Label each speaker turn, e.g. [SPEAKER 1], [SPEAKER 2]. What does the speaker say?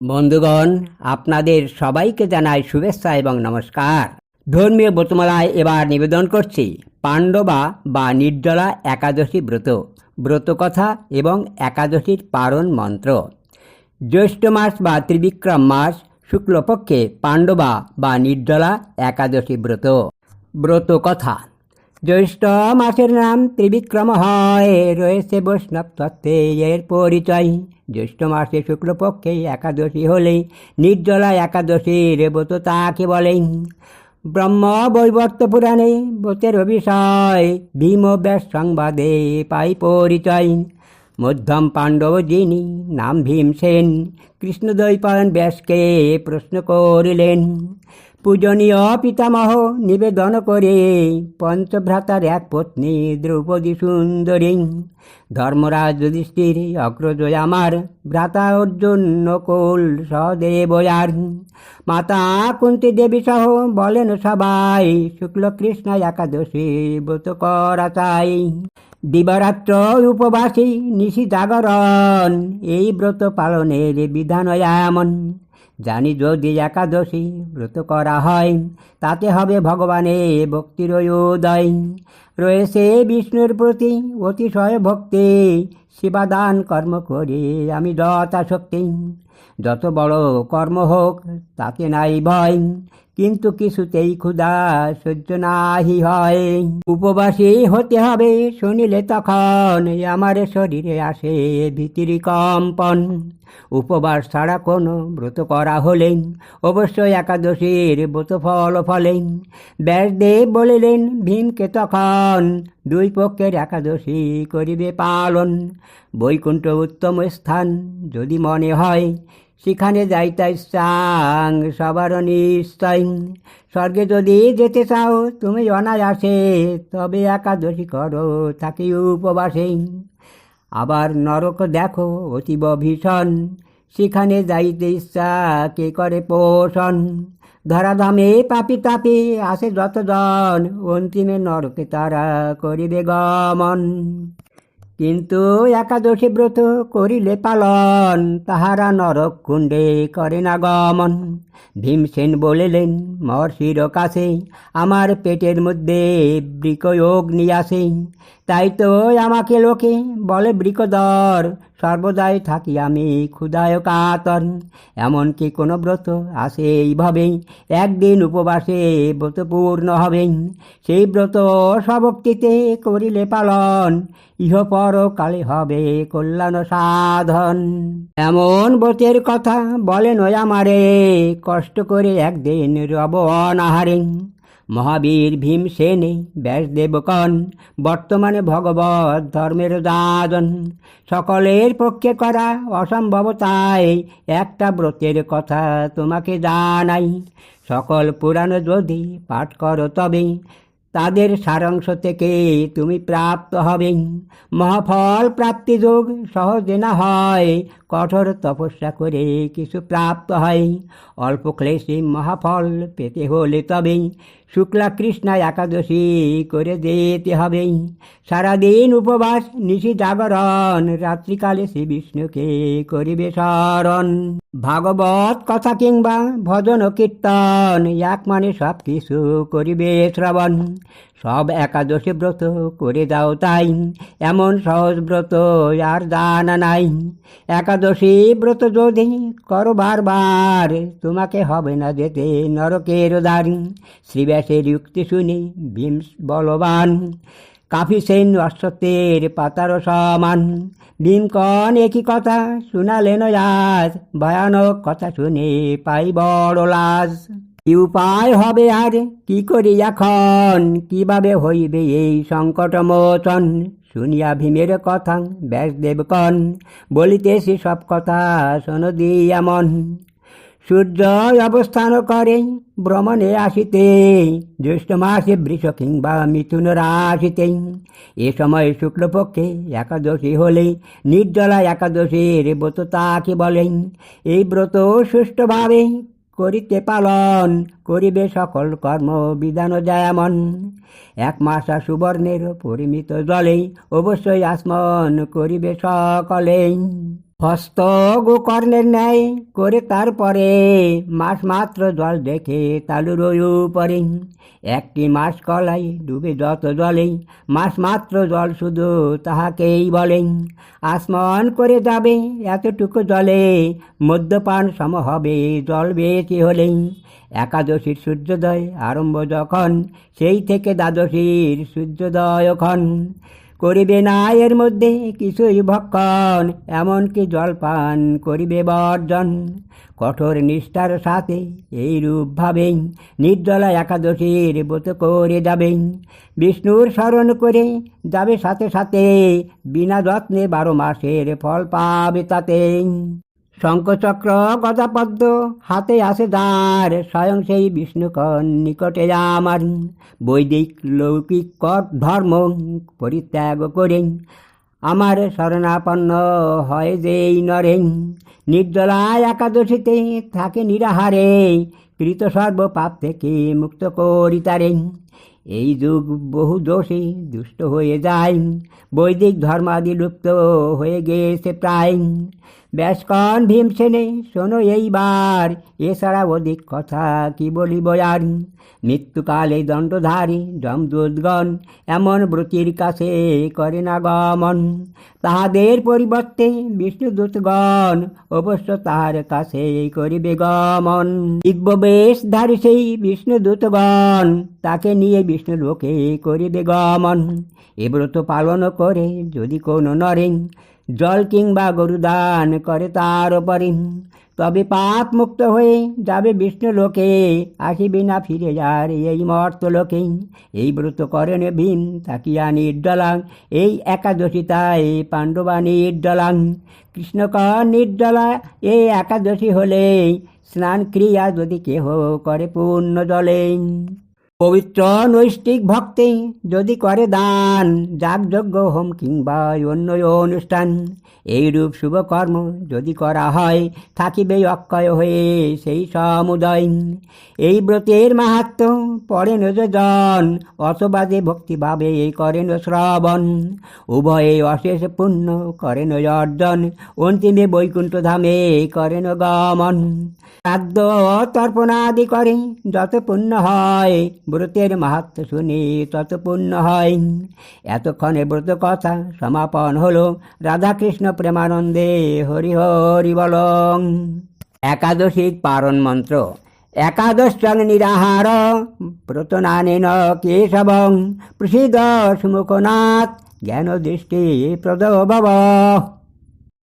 [SPEAKER 1] বন্ধুগণ, আপনাদের সবাইকে জানাই শুভেচ্ছা এবং নমস্কার। ধর্মীয় ব্রতমালায় এবার নিবেদন করছি, পাণ্ডবা বা নির্জলা একাদশী ব্রত, ব্রতকথা এবং একাদশীর পারণ মন্ত্র। জ্যৈষ্ঠ মাস বা ত্রিবিক্রম মাস শুক্লপক্ষে পাণ্ডবা বা নির্জলা একাদশী ব্রত ব্রত কথা জ্যৈষ্ঠ মাসের নাম ত্রিবিক্রম হয়, রয়েছে বৈষ্ণব তত্ত্বে এর পরিচয়। জ্যৈষ্ঠ মাসে শুক্লপক্ষে একাদশী হলে নির্জলা একাদশী রেবত তাকে বলেন। ব্রহ্ম বৈবর্ত পুরাণে ব্রতের বিষয় ভীম ব্যাস সংবাদে পাই পরিচয়। মধ্যম পাণ্ডব যিনি নাম ভীমসেন কৃষ্ণদ্বৈপায়ন ব্যাসকে প্রশ্ন করিলেন পূজনীয় পিতামহ নিবেদন করে পঞ্চভ্রাতার এক পত্নী দ্রৌপদী সুন্দরী। ধর্মরাজ যুধিষ্ঠির অগ্রজ আমার, ভ্রাতা অর্জুন, নকুল সহদেবয়ার মাতা কুন্তি দেবী সহ বলেন সবাই শুক্ল কৃষ্ণ একাদশী ব্রত করা চাই। দিবারাত্র উপবাসী নিশি জাগরণ এই ব্রত পালনের বিধান এমন। জানি যদি একাদশী ব্রত করা হয়, তাতে হবে ভগবানে ভক্তির উদয়। রয়েছে বিষ্ণুর প্রতি অতিশয় ভক্তি, শিবাদান কর্ম করে আমি যথাশক্তি। যত বড় কর্ম হোক, তাতে নাই ভয় কিন্তু কিছুতেই ক্ষুধা সহ্য নাহি হয়। উপবাসী হতে হবে শুনিলে তখন আমার শরীরে আসে ভীতির কম্পন। উপবাস ছাড়া কোনো ব্রত করা হলে অবশ্যই একাদশীর ব্রত ফল ফলে। ব্যাসদেব বলিলেন, ভীমকে তখন দুই পক্ষের একাদশী করিবে পালন। বৈকুণ্ঠ উত্তম স্থান যদি মনে হয় সেখানে যাইতে চাং সবার নিশ্চয়। স্বর্গে যদি যেতে চাও, তুমি অনায়াসে তবে একাদশী করো, থাকি উপবাসে। আবার নরক দেখো, অতীব ভীষণ। সেখানে যাইতে ইচ্ছা, কে করে পোষণ? ধরাধামে পাপি তাপি আসে যতজন, অন্তিমে নরকে তারা করিবে গমন। কিন্তু একাদশী ব্রত করিলে পালন তাহারা নরক কুণ্ডে করে না গমন। ভীমসেন বলিলেন, মহর্ষির কাছে আমার পেটের মধ্যে বৃকয়োগ্নি আসে। তাই তো আমাকে লোকে বলে, বৃকদর, সর্বদাই থাকি আমি ক্ষুদায় কাতর এমনকি কোনো ব্রত আসে এইভাবেই একদিন উপবাসে ব্রত পূর্ণ হবে। সেই ব্রত সবক্তিতে করিলে পালন ইহ পরকালে হবে কল্যাণ সাধন। এমন ব্রতের কথা বলেন আমারে, কষ্ট করে একদিন রব অনাহারে। মহাবীর ভীমসেনে ব্যাসদেবকন বর্তমানে ভগবত ধর্মের দাদন সকলের পক্ষে করা অসম্ভব তাই একটা ব্রতের কথা তোমাকে জানাই। সকল পুরাণ যদি পাঠ করো তবে তাদের সারাংশ থেকে তুমি প্রাপ্ত হবে। মহাফল প্রাপ্তি যোগ সহজে না হয়, কঠোর তপস্যা করে কিছু প্রাপ্ত হয়। অল্প ক্লেশে মহাফল পেতে হলে তবে শুক্লা কৃষ্ণা একাদশী করে যেতে হবেই সারাদিন উপবাস নিশি জাগরণ রাত্রিকালে শ্রী বিষ্ণুকে করিবে স্মরণ। ভাগবত কথা কিংবা ভজন কীর্তন, এক মানে সব কিছু করিবে শ্রবণ। সব একাদশী ব্রত করে দাও তাই। এমন সহজ ব্রত আর জানা নাই। একাদশী ব্রত যদি করো বারবার, তোমাকে হবে না যেতে নরকের দ্বার। শ্রীব্যাসের যুক্তি শুনি ভীম বলবান কাফি সেন অশ্বত্বের পাতার সমান। ভীমকন একই কথা শুনালেন আজ ভয়ানক কথা শুনে পাই বড় লাজ। কি উপায় হবে আর কি করি এখন? কীভাবে হইবে এই সংকট মোচন শুনিয়া ভীমের কথা ব্যাসদেব কন বলিতেছি সব কথা শোন দিয়া মন। সূর্য অবস্থান করে, ভ্রমণে আসিতে, জ্যৈষ্ঠ মাসে বৃষ কিংবা মিথুন রাশিতে এ সময় শুক্লপক্ষে একাদশী হলে, নির্জলা একাদশীর ব্রত তাকে বলেন। এই ব্রত সুষ্ঠুভাবে করিতে পালন, করিবে সকল কর্ম, বিধান জায়ামন এক মাসা সুবর্ণের পরিমিত জলেই অবশ্যই আসমন করিবে সকলেই। হস্ত গোকর্ণের ন্যায় করে তারপরে মাস মাত্র জল দেখে তালুর উপরে একটি মাস কলাই ডুবে যত জলেই মাস মাত্র জল শুধু তাহাকেই বলেন আসমান করে যাবে এতটুকু জলে, মদ্যপান সম হবে জল বেশি হলেই একাদশীর সূর্যোদয় আরম্ভ যখন, সেই থেকে দ্বাদশীর সূর্যোদয় সূর্যোদয়ক্ষণ করিবে না এর মধ্যে কিছুই ভক্ষণ, এমনকি জলপান করিবে বর্জন। কঠোর নিষ্ঠার সাথে এই রূপ ভাবেন নির্জলা একাদশীর ব্রত করে যাবেন। বিষ্ণুর স্মরণ করে যাবে সাথে সাথে বিনা যত্নে বারো মাসের ফল পাবে তাতে শঙ্খচক্র গদাপদ্ম হাতে আসে দাঁড় স্বয়ং সেই বিষ্ণুকণ নিকটে আমার বৈদিক লৌকিক কর ধর্ম পরিত্যাগ করেন। আমার শরণাপন্ন হয় যেই নরেন নির্জলা একাদশীতে থাকে নিরাহারে, কৃত সর্ব পাপ থেকে মুক্ত করি তারে। এই যুগ বহু দোষী দুষ্ট হয়ে যায়, বৈদিক ধর্মাদি লুপ্ত হয়ে গেছে প্রায়। ব্যাসকন ভীমসেনে শোনো এইবার। এছাড়া অধিক কথা কি বলিব আর? মৃত্যুকালে দণ্ডধারী যমদূতগণ এমন ব্রতির কাছে করে না গমন তাহাদের পরিবর্তে বিষ্ণুদূতগণ অবশ্য তাহার কাছে করিবে গমন। দিব্যবেশধারী সেই বিষ্ণুদূতগণ তাকে নিয়ে বিষ্ণু লোকে করিবে গমন। এ ব্রত পালন করে যদি কোনো নরেন জল কিংবা গরুদান করে তার ওপরে তবে পাপ মুক্ত হয়ে যাবে বিষ্ণু লোকে, আসিবে না ফিরে যার এই মর্ত লোকে। এই ব্রত করেন ভীম, তাকিয়া নির্জলাং এই একাদশীতায় পাণ্ডবা নির্জলাং কৃষ্ণকর নির্জলা এই একাদশী হলে স্নান ক্রিয়া যদি কেহ করে পূর্ণ জলে। পবিত্র নৈষ্টিক ভক্তি যদি করে দান, যাগযজ্ঞ, হোম কিংবা অন্য অনুষ্ঠান, এইরূপ শুভকর্ম যদি করা হয় থাকিবে অক্ষয় হয়ে সেই সমুদয়। এই ব্রতের মাহাত্ম পড়েন জন অথবা যে ভক্তিভাবে করেন শ্রবণ। উভয়ে অশেষ পুণ্য করেন অর্জন, অন্তিমে বৈকুণ্ঠ ধামে করেন গমন। খাদ্য তর্পণাদি করে যত পুণ্য হয় ব্রতের মাহাত্ম শুনে তত পুণ্য হয় এতক্ষণে ব্রত কথা সমাপন হলো। রাধাকৃষ্ণ প্রেমানন্দে হরি হরি বলং। একাদশীর পারণ মন্ত্র। একাদশন নিরাহার। ব্রত নানেন কেশবং। প্রসিদ্ধ সুমুখনাথ। জ্ঞান দৃষ্টি প্রদ